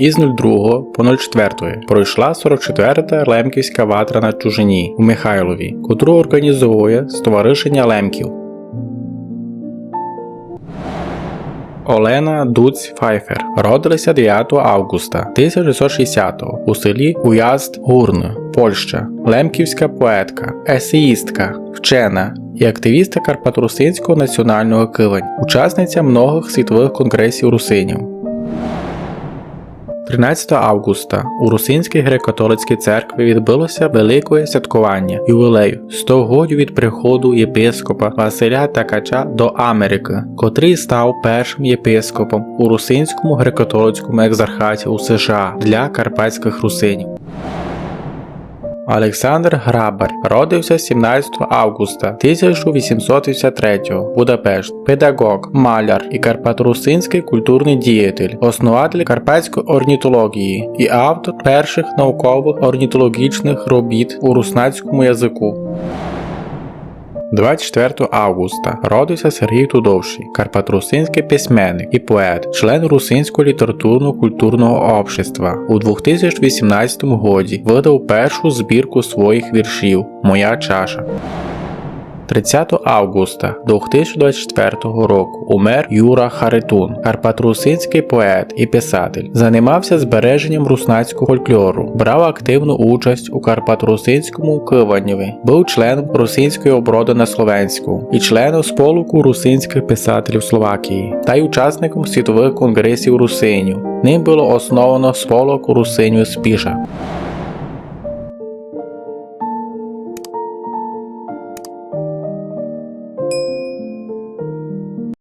із 02 по 04 пройшла 44-та Лемківська ватра на чужині у Михайлові, котру організовує Стоваришення Лемків. Олена Дуць Файфер родилася 9 августа 1960 у селі Уязд Гурн, Польща, лемківська поетка, есеїстка, вчена і активістка Карпаторусинського національного кивень, учасниця многих світових конгресів русинів. 13 августа у Русинській греко-католицькій церкві відбилося велике святкування ювілею 100 годів від приходу єпископа Василя Такача до Америки, котрий став першим єпископом у Русинському греко-католицькому екзархаті у США для карпатських русинів. Олександр Грабар родився 17 августа 1853 Будапешт, педагог, маляр і карпатрусинський культурний діятель, основатель карпатської орнітології і автор перших наукових орнітологічних робіт у руснацькому язику. 24 августа родився Сергій Тудовший, карпатрусинський письменник і поет, член Русинського літературно-культурного общества. У 2018 годі видав першу збірку своїх віршів Моя чаша. 30 августа 2024 року умер Юра Харитун, карпатрусинський поет і писатель. Займався збереженням руснацького фольклору, брав активну участь у карпатрусинському киваннєві, був членом русинської оброди на Словенську і членом сполуку русинських писателів Словакії та й учасником світових конгресів русинів. Ним було основано сполук русинів Спіша.